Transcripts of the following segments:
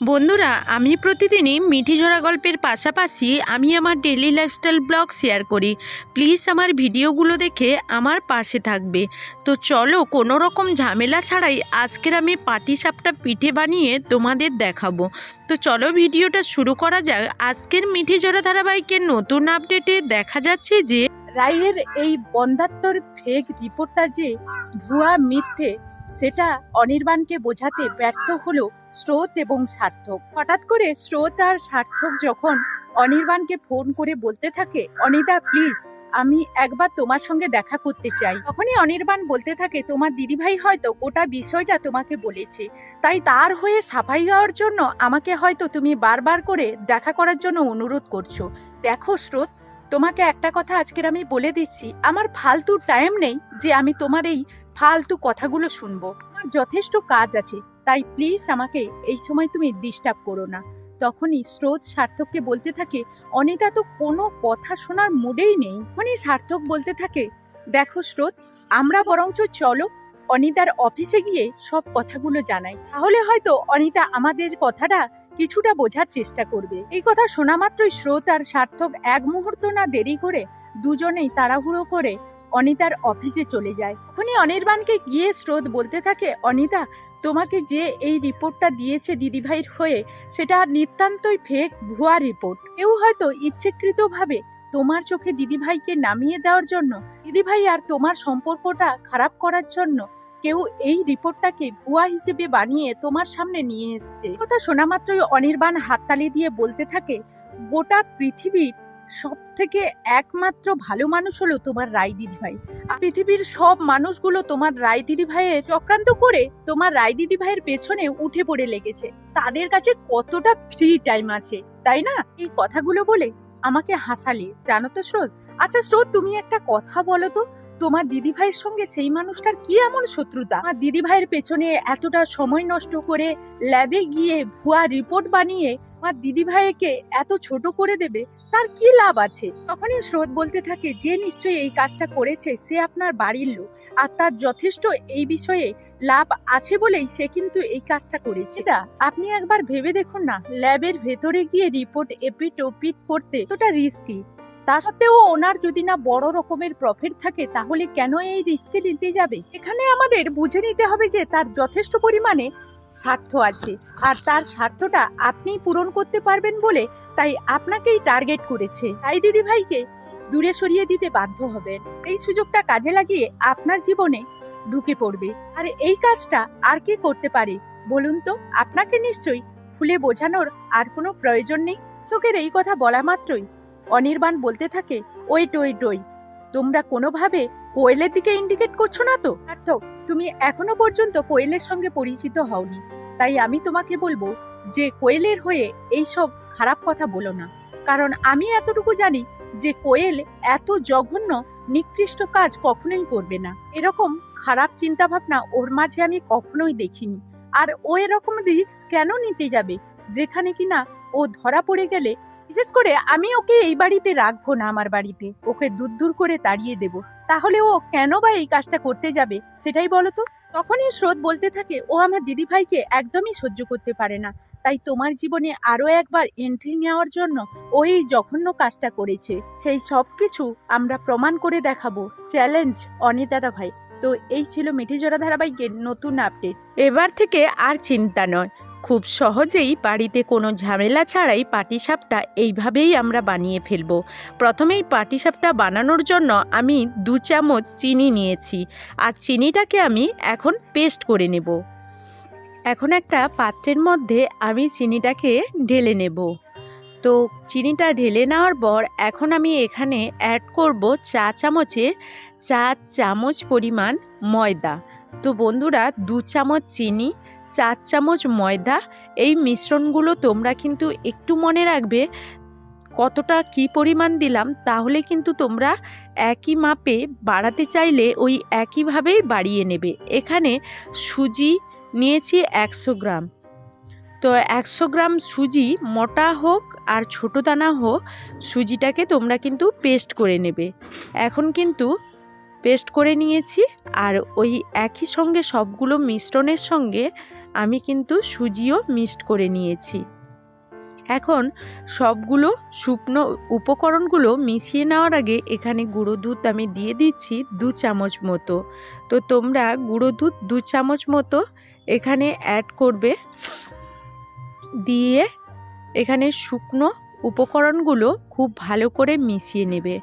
বন্ধুরা, আমি প্রতিদিনই মিঠিঝরা গল্পের পাশাপাশি আমি আমার ডেলি লাইফস্টাইল ব্লগ শেয়ার করি। প্লিজ আমার ভিডিওগুলো দেখে আমার পাশে থাকবে। তো চলো, কোনো রকম ঝামেলা ছাড়াই আজকের আমি পাটিসাপটা পিঠে বানিয়ে তোমাদের দেখাবো। তো চলো ভিডিওটা শুরু করা যাক। আজকের মিঠিঝরা ধারাবাহিকের নতুন আপডেটে দেখা যাচ্ছে যে রায়ের এই বন্ধাত্মর ফেক রিপোর্টটা যে ভুয়া মিথ্যে, সেটা অনির্বাণকে বোঝাতে ব্যর্থ হলো স্রোত এবং সার্থক। হঠাৎ করে স্রোত আর সার্থক যখন অনির্বাণকে ফোন করে বলতে থাকে, অনিতা প্লিজ আমি একবার তোমার সঙ্গে দেখা করতে চাই। তখনই অনির্বাণ বলতে থাকে, তোমার দিদিভাই হয়তো গোটা বিষয়টা তোমাকে বলেছে। তাই তার হয়ে সাফাই গাওয়ার জন্য আমাকে হয়তো তুমি বারবার করে দেখা করার জন্য অনুরোধ করছ। দেখো স্রোত, তোমাকে একটা কথা আজকের আমি বলে দিচ্ছি। আমার ফালতু টাইম নেই যে আমি তোমার এই ফালতু কথাগুলো শুনব। আমার যথেষ্ট কাজ আছে। তাই প্লিজ আমাকে এই সময় তুমি ডিস্টার্ব করো না। তখনই স্রোত সার্থককে বলতে থাকে, অনিতা তো কোনো কথা শোনার মুডেই নেই। মানে সার্থক বলতে থাকে, দেখো স্রোত, আমরা বরঞ্চ চলো, অনিতার অফিসে গিয়ে সব কথাগুলো জানাই। তাহলে হয়তো অনিতা আমাদের কথাটা কিছুটা বোঝার চেষ্টা করবে। এই কথা শোনা মাত্রই স্রোত আর সার্থক এক মুহূর্ত না দেরি করে দুজনেই তাড়াহুড়ো করে অনিতার অফিসে চলে যায়। তখনই অনির্বাণকে গিয়ে স্রোত বলতে থাকে, অনিতা, তোমাকে যে এই রিপোর্টটা দিয়েছে দিদিভাইয়ের হয়ে, সেটা নিতান্তই ফেক ভুয়া রিপোর্ট। কেউ হয়তো ইচ্ছেকৃতভাবে তোমার চোখে দিদিভাইকে নামিয়ে দেওয়ার জন্য, দিদিভাই আর তোমার সম্পর্কটা খারাপ করার জন্য কেউ এই রিপোর্টটাকে ভুয়া হিসেবে বানিয়ে তোমার সামনে নিয়ে এসছে। কথা শোনা মাত্রই অনির্বাণ হাততালি দিয়ে বলতে থাকে, গোটা পৃথিবীর সব থেকে একমাত্র ভালো মানুষ হলো তোমার রায় দিদিভাই পৃথিবীর সব মানুষগুলো তোমার রায় দিদিভাইয়ের চক্রান্ত করে তোমার রায় দিদিভাইয়ের পেছনে উঠে পড়ে লেগেছে। তাদের কাছে কতটা ফ্রি টাইম আছে, তাই না? এই কথাগুলো বলে আমাকে হাসালে। জানো তো স্রোত? আচ্ছা স্রোত, তুমি একটা কথা বলো তো। তোমার দিদিভাইয়ের সঙ্গে সেই মানুষটার কি এমন শত্রুতা? আমার দিদিভাইয়ের পেছনে এতটা সময় নষ্ট করে ল্যাবে গিয়ে ভুয়া রিপোর্ট বানিয়ে আমার দিদিভাইকে এত ছোট করে দেবে? তার কি লাভ আছে? তখনই স্রোত বলতে থাকে, যে নিশ্চয়ই এই কাজটা করেছে, সে আপনার বাড়ির লোক। আর তার যথেষ্ট এই বিষয়ে লাভ আছে বলেই সে কিন্তু এই কাজটা করেছে। তা আপনি একবার ভেবে দেখুন না, ল্যাবের ভেতরে গিয়ে রিপোর্ট এপিট ওপিট করতে তোটা রিস্কি তা সত্ত্বেও ওনার যদি না বড় রকমের প্রফিট থাকে, তাহলে কেন এই রিস্কে নিতে যাবে? এখানে আমাদের বুঝে নিতে হবে যে তার যথেষ্ট পরিমাণে স্বার্থ আছে। আর তার স্বার্থটা আপনিই পূরণ করতে পারবেন বলে তাই আপনাকেই টার্গেট করেছে। তাই দিদি ভাইকে দূরে সরিয়ে দিতে বাধ্য হবেন। এই সুযোগটা কাজে লাগিয়ে আপনার জীবনে ঢুকে পড়বে। আর এই কাজটা আর কে করতে পারে বলুন তো? আপনাকে নিশ্চয়ই ফুলে বোঝানোর আর কোনো প্রয়োজন নেই। চোখের এই কথা বলা মাত্রই অনির্বাণ বলতে থাকে ওয়েট ওয়েট ওই তোমরা কোনোভাবে কোয়েলের দিকে ইন্ডিকেট করছ না তো? সার্থক, তুমি এখনও পর্যন্ত কোয়েলের সঙ্গে পরিচিত হওনি। তাই আমি তোমাকে বলব যে কোয়েলের হয়ে এইসব খারাপ কথা বলো না। কারণ আমি এতটুকু জানি যে কোয়েল এত জঘন্য, নিকৃষ্ট কাজ কখনোই করবে না। এরকম খারাপ চিন্তা ভাবনা ওর মাঝে আমি কখনোই দেখিনি। আর ও এরকম রিস্ক কেন নিতে যাবে? যেখানে কিনা ও ধরা পড়ে গেলে, বিশেষ করে আমি ওকে এই বাড়িতে রাখব না আমার বাড়িতে। ওকে দূর দূর করে তাড়িয়ে দেব। তাহলে ও কেন বা এই কাজটা করতে যাবে? সেটাই বলো তো। তখনই স্রোত বলতে থাকে, ও আমার দিদিভাইকে একদমই সহ্য করতে পারে না। তাই তোমার জীবনে আরও একবার এন্ট্রি নেওয়ার জন্য ওই জঘন্য কাজটা করেছে। সেই সব কিছু আমরা প্রমাণ করে দেখাবো। চ্যালেঞ্জ অনিতাদা ভাই তো এই ছিল মিঠিজোড়া ধারাবাহিকের নতুন আপডেট এবার থেকে আর চিন্তা নয়। খুব সহজেই বাড়িতে কোনো ঝামেলা ছাড়াই পাটিসাপটা এইভাবেই আমরা বানিয়ে ফেলব। প্রথমেই পাটিসাপটা বানানোর জন্য আমি দু চামচ চিনি নিয়েছি আর চিনিটাকে আমি এখন পেস্ট করে নেব। এখন একটা পাত্রের মধ্যে আমি চিনিটাকে ঢেলে নেব। তো চিনিটা ঢেলে নেওয়ার পর এখন আমি এখানে অ্যাড করব চা চামচে চা চামচ পরিমাণ ময়দা। তো বন্ধুরা, দু চামচ চিনি চার চামচ ময়দা, এই মিশ্রণগুলো তোমরা কিন্তু একটু মনে রাখবে কতটা কি পরিমাণ দিলাম, তাহলে কিন্তু তোমরা একই মাপে বাড়াতে চাইলে ওই একইভাবেই বাড়িয়ে নেবে। এখানে সুজি নিয়েছি একশো গ্রাম। তো একশো গ্রাম সুজি মোটা হোক আর ছোটো দানা হোক, সুজিটাকে তোমরা কিন্তু পেস্ট করে নেবে। এখন কিন্তু পেস্ট করে নিয়েছি আর ওই একই সঙ্গে সবগুলো মিশ্রণের সঙ্গে আমি কিন্তু সুজিও মিক্সড করে নিয়েছি। এখন সবগুলো শুকনো উপকরণগুলো মিশিয়ে নেওয়ার আগে এখানে গুঁড়ো দুধ আমি দিয়ে দিচ্ছি দু চামচ মতো। তো তোমরা গুঁড়ো দুধ দু চামচ মতো এখানে অ্যাড করবে। দিয়ে এখানে শুকনো উপকরণগুলো খুব ভালো করে মিশিয়ে নেবে।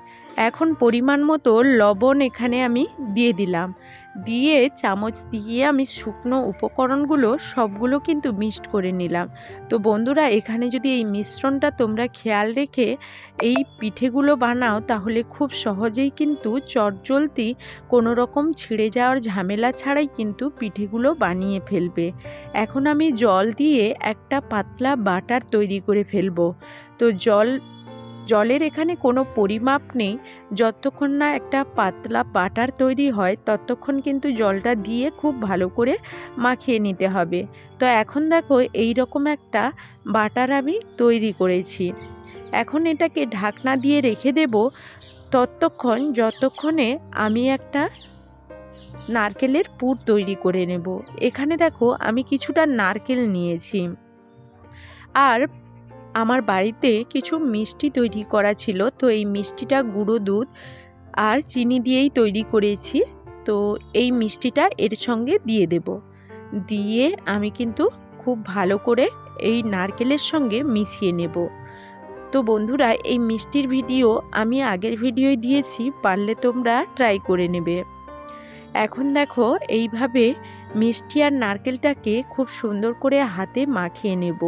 এখন পরিমাণ মতো লবণ এখানে আমি দিয়ে দিলাম। দিয়ে চামচ দিয়ে আমি শুকনো উপকরণগুলো সবগুলো কিন্তু মিক্সড করে নিলাম। তো বন্ধুরা, এখানে যদি এই মিশ্রণটা তোমরা খেয়াল রেখে এই পিঠেগুলো বানাও, তাহলে খুব সহজেই কিন্তু চটজলতি কোনো রকম ছিঁড়ে যাওয়ার ঝামেলা ছাড়াই কিন্তু পিঠেগুলো বানিয়ে ফেলবে। এখন আমি জল দিয়ে একটা পাতলা বাটার তৈরি করে ফেলব। তো জল জলের এখানে কোনো পরিমাপ নেই। যতক্ষণ না একটা পাতলা বাটার তৈরি হয়, ততক্ষণ কিন্তু জলটা দিয়ে খুব ভালো করে মাখিয়ে নিতে হবে। তো এখন দেখো এই রকম একটা বাটার আমি তৈরি করেছি। এখন এটাকে ঢাকনা দিয়ে রেখে দেব। ততক্ষণ, যতক্ষণে আমি একটা নারকেলের পুর তৈরি করে নেব। এখানে দেখো, আমি কিছুটা নারকেল নিয়েছি। আর আমার বাড়িতে কিছু মিষ্টি তৈরি করা ছিল, তো এই মিষ্টিটা গুঁড়ো দুধ আর চিনি দিয়েই তৈরি করেছি, তো এই মিষ্টিটা এর সঙ্গে দিয়ে দেব। দিয়ে আমি কিন্তু খুব ভালো করে এই নারকেলের সঙ্গে মিশিয়ে নেব। তো বন্ধুরা, এই মিষ্টির ভিডিও আমি আগের ভিডিওয় দিয়েছি, পারলে তোমরা ট্রাই করে নেবে। এখন দেখো, এইভাবে মিষ্টি আর নারকেলটাকে খুব সুন্দর করে হাতে মাখিয়ে নেব।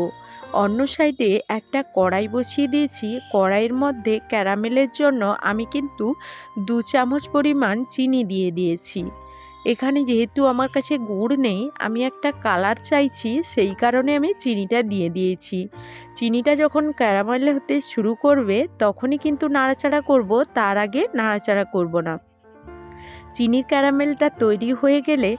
অন্য সাইডে একটা কড়াই বসিয়ে দিয়েছি। কড়াইয়ের মধ্যে ক্যারামেলের জন্য আমি কিন্তু দু চামচ পরিমাণ চিনি দিয়ে দিয়েছি। এখানে যেহেতু আমার কাছে গুড় নেই, আমি একটা কালার চাইছি, সেই কারণে আমি চিনিটা দিয়ে দিয়েছি। চিনিটা যখন ক্যারামেল হতে শুরু করবে, তখনই কিন্তু নাড়াচাড়া করব, তার আগে নাড়াচাড়া করব না। চিনির ক্যারামেলটা তৈরি হয়ে গেলে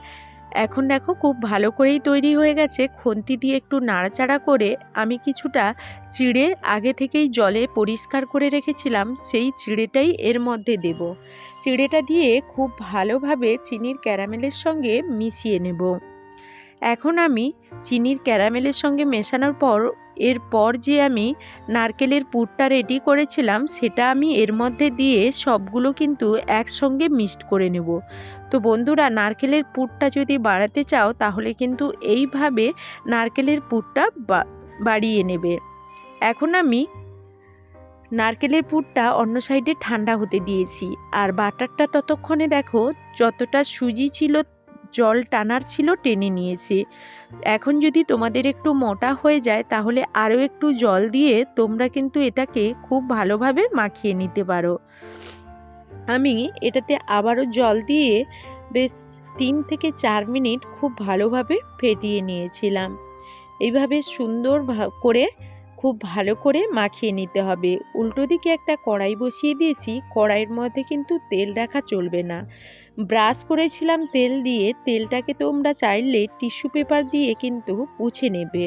এখন দেখো খুব ভালো করেই তৈরি হয়ে গেছে। খন্তি দিয়ে একটু নাড়াচাড়া করে আমি কিছুটা চিড়ে আগে থেকেই জলে পরিষ্কার করে রেখেছিলাম, সেই চিড়েটাই এর মধ্যে দেব। চিড়েটা দিয়ে খুব ভালোভাবে চিনির ক্যারামেলের সঙ্গে মিশিয়ে নেব। এখন আমি চিনির ক্যারামেলের সঙ্গে মেশানোর পর, এরপর যে আমি নারকেলের পুরটা রেডি করেছিলাম, সেটা আমি এর মধ্যে দিয়ে সবগুলো কিন্তু একসঙ্গে মিক্সড করে নেব। তো বন্ধুরা, নারকেলের পুরটা যদি বাড়াতে চাও, তাহলে কিন্তু এইভাবে নারকেলের পুরটা বাড়িয়ে নেবে। এখন আমি নারকেলের পুরটা অন্য সাইডে ঠান্ডা হতে দিয়েছি। আর বাটারটা ততক্ষণে দেখো, যতটা সুজি ছিল, জল টানার ছিল, টেনে নিয়েছে। এখন যদি তোমাদের একটু মোটা হয়ে যায়, তাহলে আরও একটু জল দিয়ে তোমরা কিন্তু এটাকে খুব ভালোভাবে মাখিয়ে নিতে পারো। আমি এটাতে আবারও জল দিয়ে বেশ তিন থেকে চার মিনিট খুব ভালোভাবে ফেটিয়ে নিয়েছিলাম। এইভাবে সুন্দর করে খুব ভালো করে মাখিয়ে নিতে হবে। উল্টো দিকে একটা কড়াই বসিয়ে দিয়েছি। কড়াইয়ের মধ্যে কিন্তু তেল রাখা চলবে না। ব্রাশ করেছিলাম তেল দিয়ে। তেলটাকে তোমরা চাইলে টিস্যু পেপার দিয়ে কিন্তু পুছে নেবে।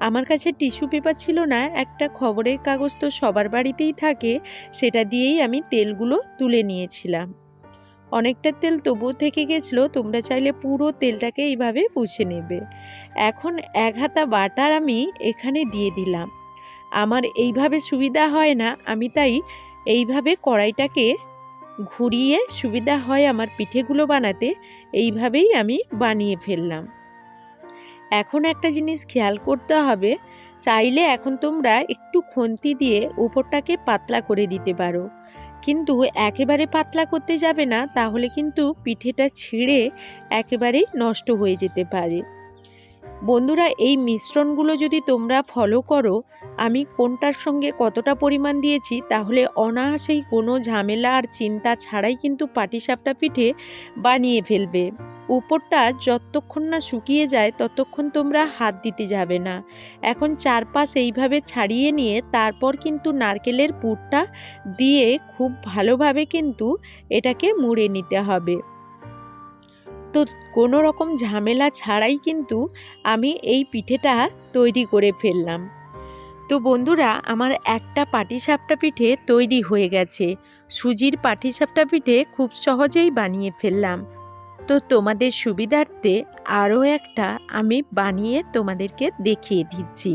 আমার কাছে টিস্যু পেপার ছিল না, একটা খবরের কাগজ তো সবার বাড়িতেই থাকে, সেটা দিয়েই আমি তেলগুলো তুলে নিয়েছিলাম। অনেকটা তেল তবুও থেকে গেছিল, তোমরা চাইলে পুরো তেলটাকে এইভাবে পুছে নেবে। এখন এক হাতা বাটার আমি এখানে দিয়ে দিলাম। আমার এইভাবে সুবিধা হয় না, আমি তাই এইভাবে কড়াইটাকে ঘুরিয়ে সুবিধা হয় আমার পিঠেগুলো বানাতে, এইভাবেই আমি বানিয়ে ফেললাম। এখন একটা জিনিস খেয়াল করতে হবে, চাইলে এখন তোমরা একটু খন্তি দিয়ে উপরটাকে পাতলা করে দিতে পারো। কিন্তু একেবারে পাতলা করতে যাবে না, তাহলে কিন্তু পিঠেটা ছিঁড়ে একেবারেই নষ্ট হয়ে যেতে পারে। বন্ধুরা, এই মিশ্রণগুলো যদি তোমরা ফলো করো, আমি কোনটার সঙ্গে কতটা পরিমাণ দিয়েছি, তাহলে অনায়াসেই কোনো ঝামেলা আর চিন্তা ছাড়াই কিন্তু পাটিসাপটা পিঠে বানিয়ে ফেলবে। উপরটা যতক্ষণ না শুকিয়ে যায় ততক্ষণ তোমরা হাত দিতে যাবে না। এখন চারপাশ এইভাবে ছাড়িয়ে নিয়ে তারপর কিন্তু নারকেলের পুরটা দিয়ে খুব ভালোভাবে কিন্তু এটাকে মুড়ে নিতে হবে। তো কোনো রকম ঝামেলা ছাড়াই কিন্তু আমি এই পিঠেটা তৈরি করে ফেললাম। তো বন্ধুরা, আমার একটা পাটিসাপটা পিঠে তৈরি হয়ে গেছে। সুজির পাটিসাপটা পিঠে খুব সহজেই বানিয়ে ফেললাম। তো তোমাদের সুবিধার্থে আরও একটা আমি বানিয়ে তোমাদেরকে দেখিয়ে দিচ্ছি।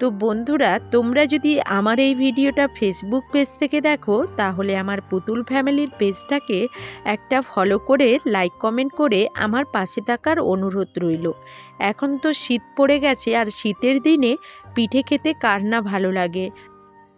তো বন্ধুরা, তোমরা যদি আমার এই ভিডিওটা ফেসবুক পেজ থেকে দেখো, তাহলে আমার পুতুল ফ্যামিলির পেজটাকে একটা ফলো করে লাইক কমেন্ট করে আমার পাশে থাকার অনুরোধ রইল। এখন তো শীত পড়ে গেছে, আর শীতের দিনে পিঠে খেতে কার না ভালো লাগে?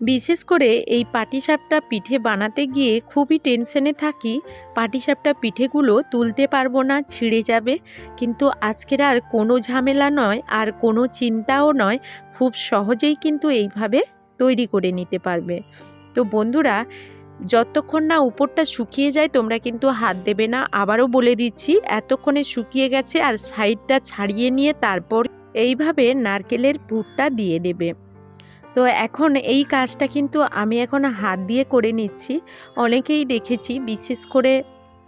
বিশেষ করে এই পাটিসাপটা পিঠে বানাতে গিয়ে খুবই টেনশনে থাকি, পাটিসাপটা পিঠেগুলো তুলতে পারব না, ছিঁড়ে যাবে। কিন্তু আজকের আর কোনো ঝামেলা নয়, আর কোনো চিন্তাও নয়, খুব সহজেই কিন্তু এইভাবে তৈরি করে নিতে পারবে। তো বন্ধুরা, যতক্ষণ না উপরটা শুকিয়ে যায়, তোমরা কিন্তু হাত দেবে না। আবারও বলে দিচ্ছি, এতক্ষণে শুকিয়ে গেছে আর সাইডটা ছাড়িয়ে নিয়ে তারপর এইভাবে নারকেলের পুরটা দিয়ে দেবে। তো এখন এই কাজটা কিন্তু আমি এখন হাত দিয়ে করে নিচ্ছি। অনেকেই দেখেছি বিশেষ করে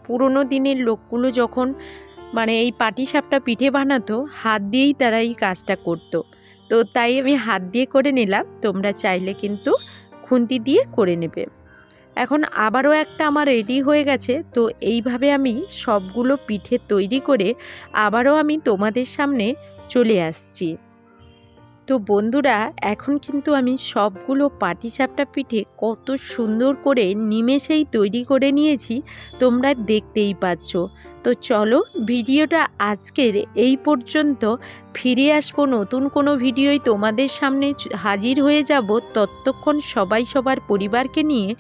পুরনো দিনের লোকগুলো যখন মানে এই পাটিসাপটা পিঠে বানাতো, হাত দিয়েই তারা এই কাজটা করতো। তো তাই আমি হাত দিয়ে করে নিলাম, তোমরা চাইলে কিন্তু খুন্তি দিয়ে করে নেবে। এখন আবারও একটা আমার রেডি হয়ে গেছে, তো এইভাবে আমি সবগুলো পিঠে তৈরি করে আবারও আমি তোমাদের সামনে চলে আসছি। তো বন্ধুরা, এখন কিন্তু আমি সবগুলো পাটিসাপটা পিঠে কত সুন্দর করে নিমেষেই তৈরি করে নিয়েছি, তোমরা দেখতেই পাচ্ছ। তো চলো ভিডিওটা আজকের এই পর্যন্ত, ফিরে আসব নতুন কোনো ভিডিওই তোমাদের সামনে হাজির হয়ে যাব ততক্ষণ সবাই সবার পরিবারকে নিয়ে।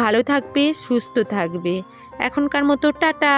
ভালো থাকবে, সুস্থ থাকবে। এখনকার মতো টাটা!